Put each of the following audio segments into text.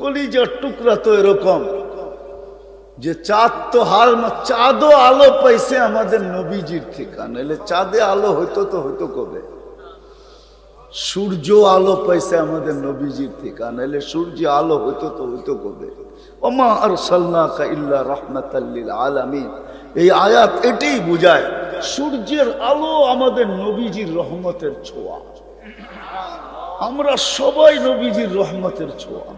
কলিজার টুকরা তো এরকম যে চাঁদ তো হাল চাঁদও আলো পাইছে আমাদের নবীজির ঠিকানা এলে চাঁদে আলো হইতো তো হইতো কবে? সূর্য আলো পাইছে আমাদের নবীজির ঠিকানা এলে সূর্য আলো হইতো তো হইতো কবে? ওমা আর সাল্লাকা ইল্লা রহমাতাল্লিল আলামিন। এই আয়াত এটাই বুঝায়, সূর্যের আলো আমাদের নবীজির রহমতের ছোঁয়া। আমরা সবাই নবীজির রহমতের ছোঁয়া।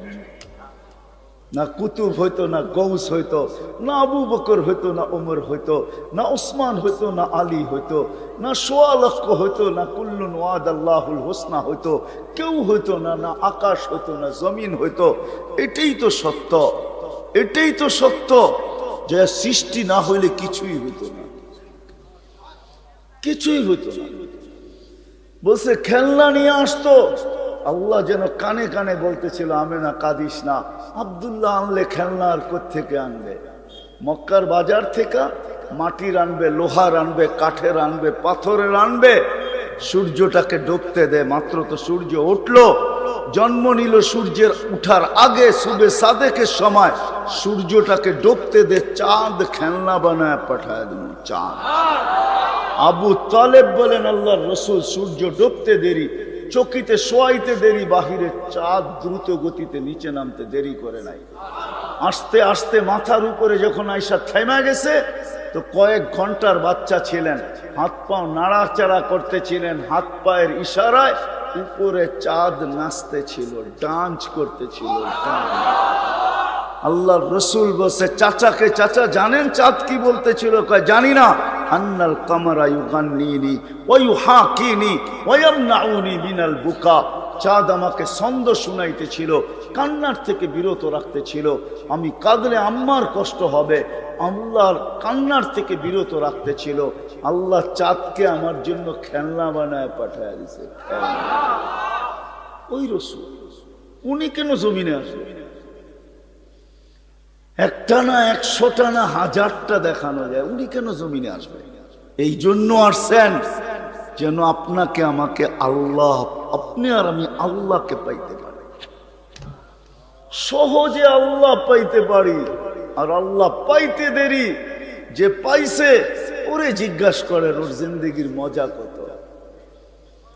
না কুতুব হইতো, না গৌস হইতো, না আবু বকর হইতো, না ওমর হইতো, না ওসমান হইতো, না আলী হইতো, না সোয়া লক্ষ হইতো, না কুল্লুন ওয়াদ আল্লাহুল হোসনা হইতো, কেউ হইতো না না আকাশ হইতো, না জমিন হইতো। এটাই তো সত্য, এটাই তো সত্য যে সৃষ্টি না হইলে কিছুই হইতো না। কিছুই হইতো না। বলছে, খেলনা নিয়ে আসতো আল্লাহ যেন কানে কানে বলতেছিল, আমি না, কাঁদিস না। আবদুল্লাহ আনলে খেলনা আর থেকে আনবে? মক্কার বাজার থেকে মাটির আনবে, লোহার আনবে, কাঠের আনবে, পাথরের আনবে? সূর্যটাকে ডুবতে দে, মাত্র তো সূর্য উঠল। জন্ম নিল সূর্যের উঠার আগে, সুবে সাদেকের সময়। সূর্যটাকে ডুবতে দে, চাঁদ খেলনা বানায় পাঠায় দেব, চাঁদ। আবু তালেব বলেন, আল্লাহর রসুল সূর্য ডুবতে দেরি চকিতে শোয়াইতে দেরি, বাহিরে চাঁদ দ্রুত গতিতে নিচে নামতে দেরি করে নাই। আস্তে আস্তে মাথার উপরে যখন আইসা থেমে গেছে, তো কয়েক ঘণ্টার বাচ্চা ছিলেন। হাত পাও নাড়াচাড়া করতেছিলেন, হাত পায়ের ইশারায় উপরে চাঁদ নাচতে ছিল ডান্স করতেছিল আল্লাহ রসুল বসে চাচাকে চাচা, জানেন চাঁদ কি বলতেছিল? কয়, জানি না। আন্নাল কামারা ইউগান্নিনি ওয়ু হাকিনি ওয়ামনাউনি মিনাল বুকা। চাঁদ আমাকে ছন্দ শুনাইতেছিল, কান্নার থেকে বিরত রাখতেছিল। আমি কাঁদলে আম্মার কষ্ট হবে, আল্লাহর কান্নার থেকে বিরত রাখতেছিল। আল্লাহ চাঁদকে আমার জন্য খেলনা বানায় পাঠায় দিছে। ওই রসুল, উনি কেন জমিনে আসবে একটা না একশোটা না হাজারটা দেখানো যায়। উনি কেন জমিনে আসবে? এই জন্য আসছেন যেন আপনাকে, আমাকে আল্লাহ, আপনি আর আমি আল্লাহকে পাইতে পারি। সহজে আল্লাহ পাইতে পারি আর আল্লাহ পাইতে দেরি। যে পাইছে, ওরে জিজ্ঞাসা করেন, ওর জিন্দগির মজা কত?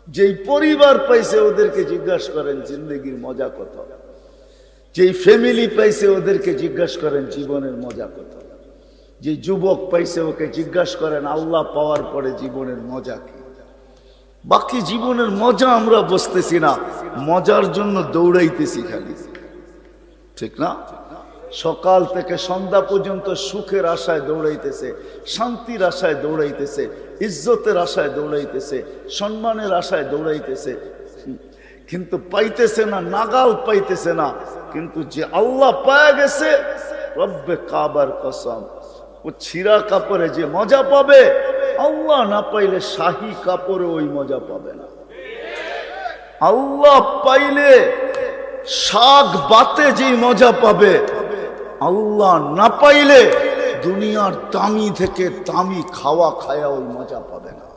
যেই পরিবার পাইছে, ওদেরকে জিজ্ঞাসা করেন, জিন্দগির মজা কত? যেই ফ্যামিলি পাইছে ওদেরকে জিজ্ঞাসা করেন, জীবনের মজা কত যে যুবক পাইছে ওকে জিজ্ঞাসা করেন, আল্লাহ পাওয়ার পরে জীবনের মজা কি? বাকি জীবনের মজা আমরা বসতেছি না, মজার জন্য দৌড়াইতেছি খালি। ঠিক না? সকাল থেকে সন্ধ্যা পর্যন্ত সুখের আশায় দৌড়াইতেছে, শান্তির আশায় দৌড়াইতেছে, ইজ্জতের আশায় দৌড়াইতেছে, সম্মানের আশায় দৌড়াইতেছে কিন্তু পাইতেছে না, নাগাল পাইতেছে না। কিন্তু যে আল্লাহ পায়া গেছে, রব্বে কাবার কসম। ও ছিঁড়া কাপড়ে যে মজা পাবে, আল্লাহ না পাইলে শাহী কাপড়ে ওই মজা পাবে না। আল্লাহ পাইলে শাক বাতে যে মজা পাবে, আল্লাহ না পাইলে দুনিয়ার দামি থেকে দামি খাওয়া খায়া ওই মজা পাবে না।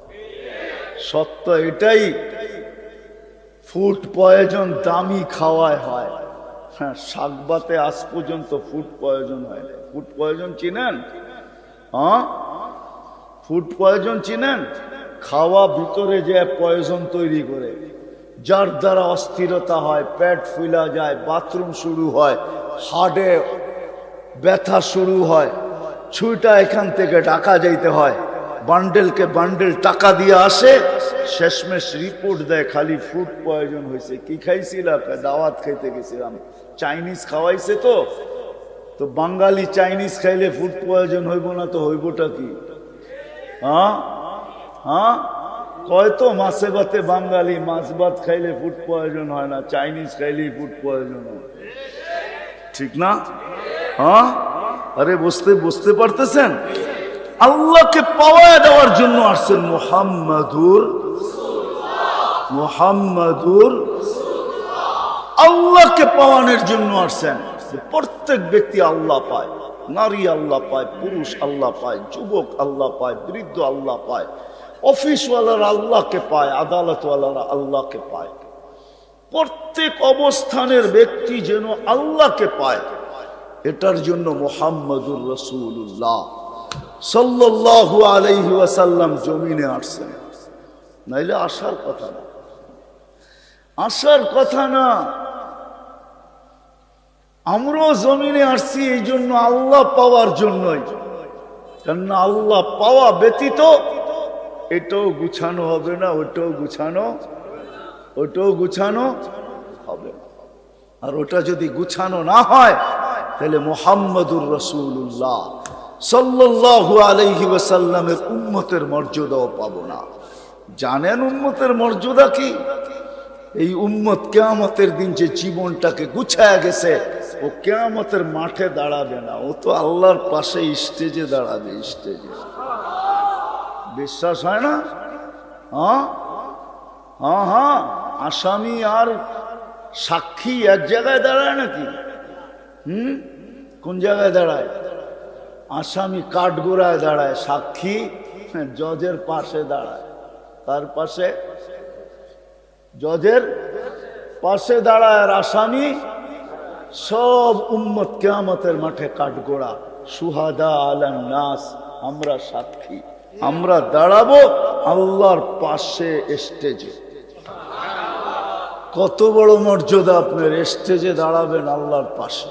সত্য এটাই ফুড পয়জন দামি খাওয়ায় হয়। হ্যাঁ শাকবাতে আজ পর্যন্ত ফুড পয়জন হয় না ফুড পয়জন চিনেন? হ্যাঁ? ফুড পয়জন চিনেন? খাওয়া ভিতরে যে প্রয়োজন তৈরি করে, যার দ্বারা অস্থিরতা হয়, পেট ফুলা যায়, বাথরুম শুরু হয়, হার্টে ব্যথা শুরু হয়, ছুইটা এখান থেকে ডাকা যাইতে হয়, বান্ডেলকে বান্ডেল টাকা দিয়ে আসে শেষমেশ রিপোর্ট দেয়, খালি ফুড প্রয়োজন হয়েছে কি খাইছিলাম দাওয়াত খাইতে গেছিলাম। চাইনিজ খাওয়াইছে তো। তো বাঙালি চাইনিজ খাইলে ফুড প্রয়োজন হইব না তো হইবটা কি? হ্যাঁ? হ্যাঁ? কয় তো, মাছে ভাতে বাঙালি, মাছ ভাত খাইলে ফুড প্রয়োজন হয় না চাইনিজ খাইলেই ফুড প্রয়োজন হয়। ঠিক না? হ্যাঁ? আরে, বুঝতে বুঝতে পারতেছেন? আল্লাহকে পাওয়া দেওয়ার জন্য আসছেন মোহাম্মদুর মোহাম্মদুর আল্লাহকে পাওয়ানোর জন্য আসছেন। প্রত্যেক ব্যক্তি আল্লাহ পায়, নারী আল্লাহ পায়, পুরুষ আল্লাহ পায়, যুবক আল্লাহ পায়, বৃদ্ধ আল্লাহ পায়, অফিসওয়ালারা আল্লাহকে পায়, আদালতওয়ালারা আল্লাহকে পায়। প্রত্যেক অবস্থানের ব্যক্তি যেন আল্লাহকে পায়, এটার জন্য মোহাম্মদুর রসুল্লাহ সাল্লাল্লাহু আলাইহি ওয়াসাল্লাম জমিনে আসছেন। নাইলে আসার কথা না। আসার কথা না। আমরাও জমিনে আসছি এই জন্য আল্লাহ পাওয়ার জন্যই। কেননা আল্লাহ পাওয়া ব্যতীত এটাও গুছানো হবে না, ওটাও গুছানো ওটাও গুছানো হবে। আর ওটা যদি গুছানো না হয়, তাহলে মোহাম্মদুর রসুল্লাহ সাল্লাল্লাহু আলাইহি ওয়াসাল্লামের উম্মতের মর্যাদাও পাবো না। জানেন উম্মতের মর্যাদা কি? এই উম্মত কেয়ামতের দিন যে জীবনটাকে গুছায় গেছে, ও কেয়ামতের মাঠে দাঁড়াবে না। ও তো আল্লাহর পাশে স্টেজে দাঁড়াবে, স্টেজে। বিশ্বাস হয় না? হ্যাঁ? হ্যাঁ হ্যাঁ। আসামি আর সাক্ষী এক জায়গায় দাঁড়ায় নাকি? হুম? কোন জায়গায় দাঁড়ায়? আসামি কাঠগোড়ায় দাঁড়ায়, সাক্ষী জজের পাশে দাঁড়ায়। তার পাশে জজের পাশে দাঁড়ায় আসামি সব উম্মত কেয়ামতের মাঠে কাঠগোড়া। সুহাদা আলান নাস, আমরা সাক্ষী। আমরা দাঁড়াবো আল্লাহর পাশে স্টেজে। কত বড় মর্যাদা আপনার, স্টেজে দাঁড়াবেন আল্লাহর পাশে।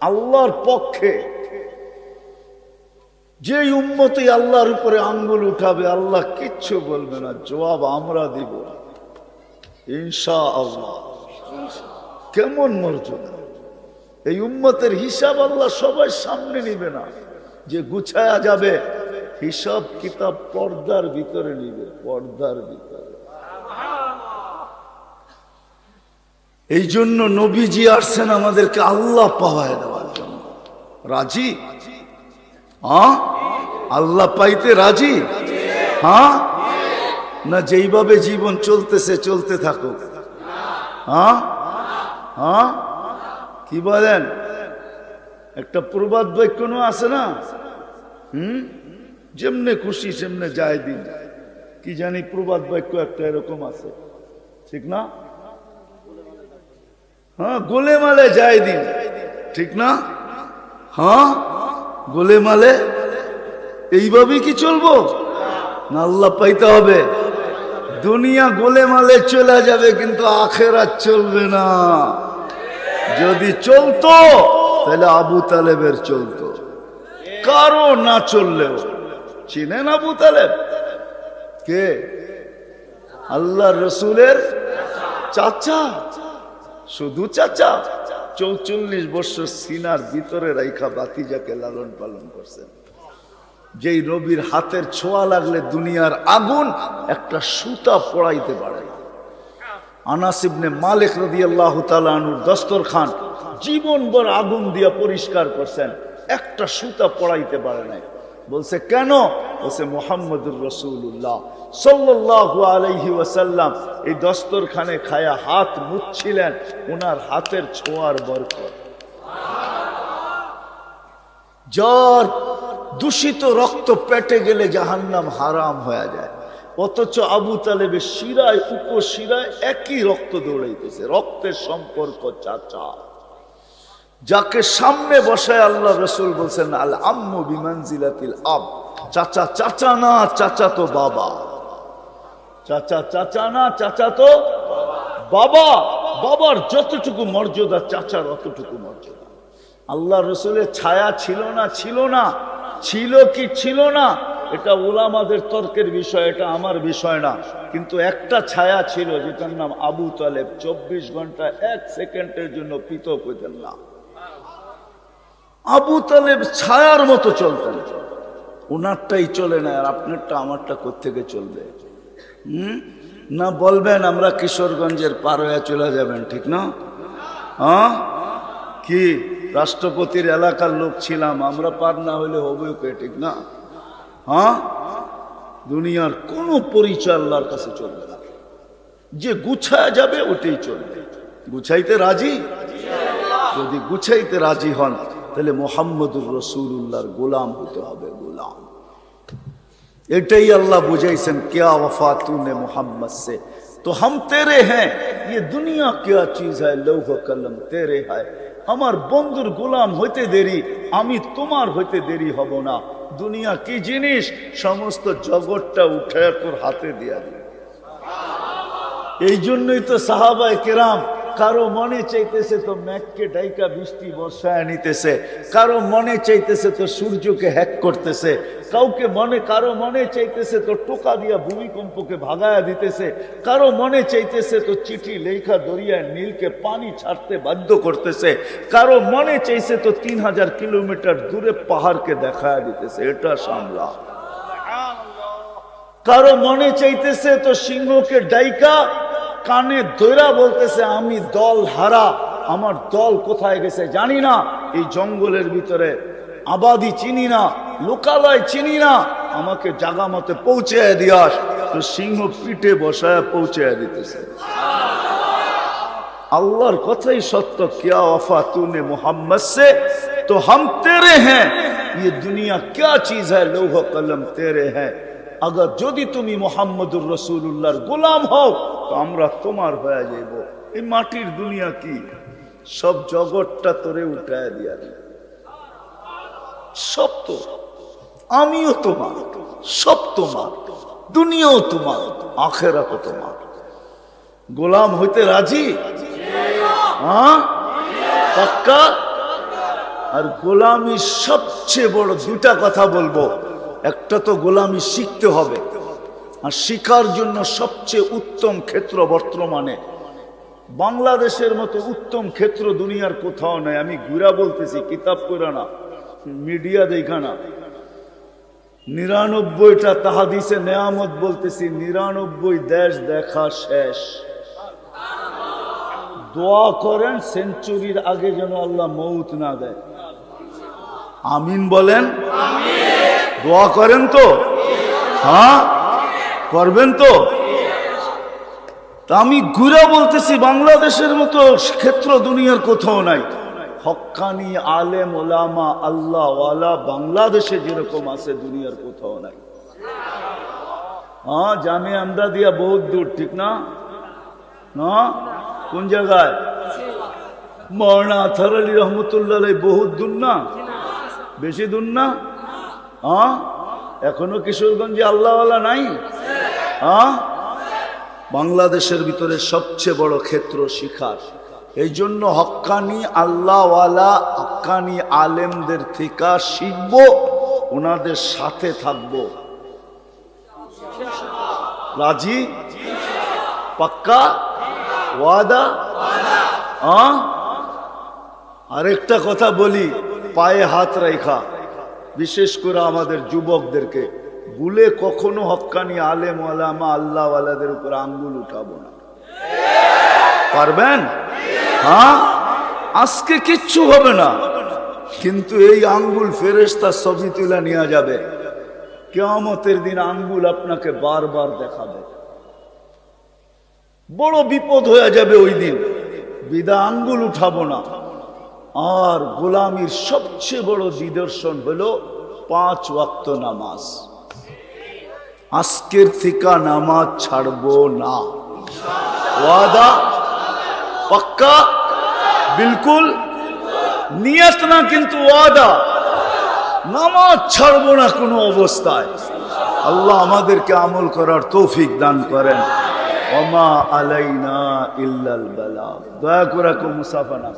আল্লাহর পক্ষে। যে উম্মতি আল্লাহর উপরে আঙ্গুল উঠাবে, আল্লাহ কিচ্ছু বলবে না, জবাব আমরা দিব। ইনশা আল্লাহ কেমন মর্যাদা এই উম্মতের হিসাব আল্লাহ সবাই সামনে নিবে না। যে গুছায়া যাবে, হিসাব কিতাব পর্দার ভিতরে নিবে, পর্দার ভিতরে। এই জন্য নবীজি আসছেন আমাদেরকে আল্লাহ পাওয়ায় দেওয়ার জন্য। রাজি? আল্লাহ পাইতে রাজি? হ্যাঁ? না যেইভাবে জীবন চলতেছে, চলতে থাকুক। হ্যাঁ? হ্যাঁ? কি বলেন? একটা প্রবাদ বাক্যনও আছে না? হুম? যেমনে খুশি, সেমনে যায় দিন। কি জানি প্রবাদ বাক্য একটা এরকম আছে। ঠিক না? হ্যাঁ গোলে মালে যায় দিন। ঠিক না? হ্যাঁ? গোলে মালে এইভাবেই কি চলবো? না, আল্লাহ পাইতে হবে। দুনিয়া গোলে মালে চলে যাবে, কিন্তু আখেরাত চলবে না। যদি চলতো, তাহলে আবু তালেবের চলতো। কারও না চললেও। চিনেন আবু তালেব? কে? আল্লাহ রসুলের চাচা। শুধু চাচা। চৌচল্লিশ বছর সিনার ভিতরে রাইখা বাতিজাকে লালন পালন করছেন। যেই রবির হাতের ছোঁয়া লাগলে দুনিয়ার আগুন একটা সুতা পড়াইতে পারে। আনাসিবনে মালিক রদি আল্লাহ তালুর দস্তরখান জীবনভর আগুন দিয়া পরিষ্কার করছেন, একটা সুতা পড়াইতে পারে নাই। বলছে, কেন? বলছে, মোহাম্মদুর রসুল্লাহ সাল্লাল্লাহু আলাইহি ওয়াসাল্লাম এই দস্তরখানে খায়া হাত মুচ্ছিলেন ওনার হাতের ছোঁয়ার বরকত। যার দূষিত রক্ত পেটে গেলে জাহান্নাম হারাম হয়ে যায়। অথচ আবু তালেবের শিরায়, উপশিরায় একই রক্ত দৌড়াইতেছে। রক্তের সম্পর্ক চাচা। যাকে সামনে বসায় আল্লাহ রসুল বলছেন, আল আম্মু বিমানজিলাতিল আব। চাচা চাচা না, চাচা তো বাবা। চাচা চাচা না, চাচা তো বাবা। বাবার যতটুকু মর্যাদা, চাচার অতটুকু মর্যাদা। আল্লাহ রসুলের ছায়া ছিল না ছিল না। ছিল কি ছিল না, এটা ওলামাদের তর্কের বিষয়, এটা আমার বিষয় না। কিন্তু একটা ছায়া ছিল যেটার নাম আবু তালেব, চব্বিশ ঘণ্টা এক সেকেন্ডের জন্য পৃথক হইতেন না। আবু তালেব ছায়ার মতো চলতেন। ওনারটাই চলে না, আর আপনারটা আমারটা কোথেকে চলবে? হুম? না বলবেন, আমরা কিশোরগঞ্জের পার হয়ে চলে যাবেন, ঠিক না? হ্যাঁ কি? রাষ্ট্রপতির এলাকার লোক ছিলাম আমরা পার না হলে হবে কে ঠিক না হ্যাঁ দুনিয়ার কোনো পরিচয় আল্লাহর কাছে চলবে না যে গুছায় যাবে ওটাই চলবে গুছাইতে রাজি যদি গুছাইতে রাজি হন তাহলে মোহাম্মদুর রসুল্লাহর গোলাম হতে হবে গোলাম এটাই আল্লাহ বুঝাইছেন কেয়া ওফাতুনে মোহাম্মদ সে तो हम तेरे हैं ये दुनिया क्या चीज है लौह कलम तेरे है আমার বন্ধুর গোলাম হইতে দেরি, আমি তোমার হইতে দেরি হব না। দুনিয়া কি জিনিস? সমস্ত জগৎটা উঠে তোর হাতে দিয়া এই জন্যই তো সাহাবায় কেরাম কারও মনে চাইতেছে তো ম্যাককে ডাইকা বৃষ্টি বর্ষায় নিতেছে কারও মনে চাইতেছে তো সূর্যকে হ্যাক করতেছে কাউকে মনে কারও মনে চাইতেছে তো টোকা দিয়া ভূমিকম্পকে ভাগায়া দিতেছে কারও মনে চাইতেছে তো চিঠি লেখা দরিয়ায় নীলকে পানি ছাড়তে বাধ্য করতেছে কারও মনে চাইছে তো তিন হাজার কিলোমিটার দূরে পাহাড়কে দেখায়া দিতেছে এটা সামলা। কারও মনে চাইতেছে তো সিংহকে ডাইকা কানে দৈরা বলতেছে আমি দল হারা আমার দল কোথায় গেছে জানি না এই জঙ্গলের ভিতরে আবাদি চিনি না লোকালয় চিনি না আমাকে জাগা মতে পৌঁছে দিয়াস তো সিংহ পিঠে বসায় পৌঁছে দিতেছে अल्लाहर কথাই সত্য क्या वफा तूने मोहम्मद से तो हम तेरे हैं ये दुनिया क्या चीज है लोह कलम तेरे हैं अगर যদি তুমি মোহাম্মদুর রসুল্লাহর গোলাম হও তো আমরা তোমার হয়ে যাইব। এই মাটির দুনিয়া কি? সব জগৎটা তোরে উঠায় দিয়া সব তো। আমিও তোমার, সব তোমার, দুনিয়াও তোমার, আখেরাতও তোমার। গোলাম হইতে রাজি? হ্যাঁ? পাক্কা? আর গোলামি সবচেয়ে বড় দুটা কথা বলব। একটা তো গোলামি শিখতে হবে। আর শিকার জন্য সবচেয়ে উত্তম ক্ষেত্র বর্তমানে। বাংলাদেশের মতো উত্তম ক্ষেত্র দুনিয়ার কোথাও নাই। আমি ঘুরা বলতেছি কিতাব করে না মিডিয়া দেখা না। নিরানব্বইটা তাহাদিসে নেয়ামত বলতেছি নিরানব্বই দেশ দেখা শেষ। দোয়া করেন সেঞ্চুরির আগে যেন আল্লাহ মৌত না দেয়। আমিন বলেন। দোয়া করেন তো? হ্যাঁ? করবেন তো? আমি ঘুরে বলতেছি, বাংলাদেশের মতো ক্ষেত্র দুনিয়ার কোথাও নাই। হক্কানি আলেম ওলামা আল্লাহ বাংলাদেশে যেরকম আছে দুনিয়ার কোথাও নাই। হ্যাঁ জামে আমরা দিয়া বহুত দূর, ঠিক না? কোন জায়গায়? মরনা আথার আলী রহমতুল্লাহ বহুত দূর না? বেশি দূর না? হ্যাঁ? এখনও কিশোরগঞ্জে আল্লাহওয়ালা নাই? বাংলাদেশের ভিতরে সবচেয়ে বড় ক্ষেত্র শিখার। এই জন্য হক্কানি আল্লাহওয়ালা হক্কানি আলেমদের থেকে শিখব, ওনাদের সাথে থাকব। রাজি? পাক্কা? ওয়াদা? হ্যাঁ? আরেকটা কথা বলি, পায়ে হাত রেখা বিশেষ করে আমাদের যুবকদেরকে। ভুলে কখনো হক্কানি আলেম আলামা আল্লাহ আলাদের উপর আঙ্গুল উঠাবো না। পারবেন? হ্যাঁ? আজকে কিচ্ছু হবে না। কিন্তু এই আঙ্গুল ফেরেস্তা ছবি তুলে নেওয়া যাবে। কেয়ামতের দিন আঙ্গুল আপনাকে বারবার দেখাবে। বড় বিপদ হয়ে যাবে ওই দিন। বিদা আঙ্গুল উঠাবো না। আর গোলামির সবচেয়ে বড় নিদর্শন হলো পাঁচ ওয়াক্ত নামাজ। আজকের থেকে নামাজ ছাড়বো না। ওয়াদা পাক্কা? বিলকুল। নিয়ত না, কিন্তু ওয়াদা। নামাজ ছাড়বো না কোনো অবস্থায়। আল্লাহ আমাদেরকে আমল করার তৌফিক দান করেন। ওমা আলাইনা ইল্লাল বালা। দয়া করে মুসাফা না।